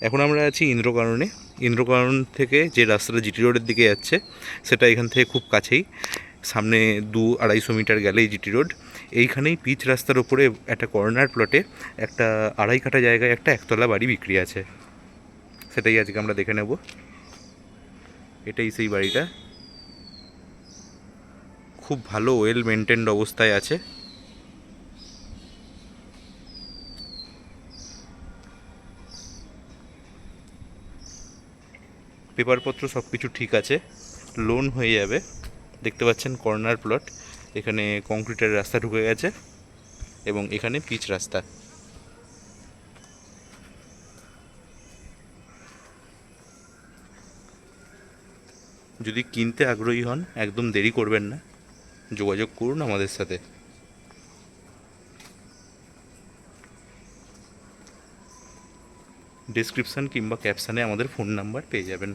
এখন আমরা আছি ইন্দ্রকাননে ইন্দ্রকানন থেকে যে রাস্তাটা জিটি রোডের দিকে যাচ্ছে, সেটা এখান থেকে খুব কাছেই। সামনে দু আড়াইশো মিটার গেলেই জিটি রোড। এইখানেই পিচ রাস্তার ওপরে একটা কর্নার প্লটে একটা আড়াই কাঠা জায়গায় একটা একতলা বাড়ি বিক্রি আছে। সেটাই আজকে আমরা দেখে নেব। এটাই সেই বাড়িটা। খুব ভালো ওয়েল মেনটেন্ড অবস্থায় আছে। পেপারপত্র সব কিছু ঠিক আছে লোন হয়ে যাবে। দেখতে পাচ্ছেন কর্নার প্লট এখানে কংক্রিটের রাস্তা ঢুকে গেছে এবং এখানে পিচ রাস্তা। যদি কিনতে আগ্রহী হন, একদম দেরি করবেন না। যোগাযোগ করুন আমাদের সাথে। ডেসক্রিপশন কিংবা ক্যাপশানে আমাদের ফোন নাম্বার পেয়ে যাবেন।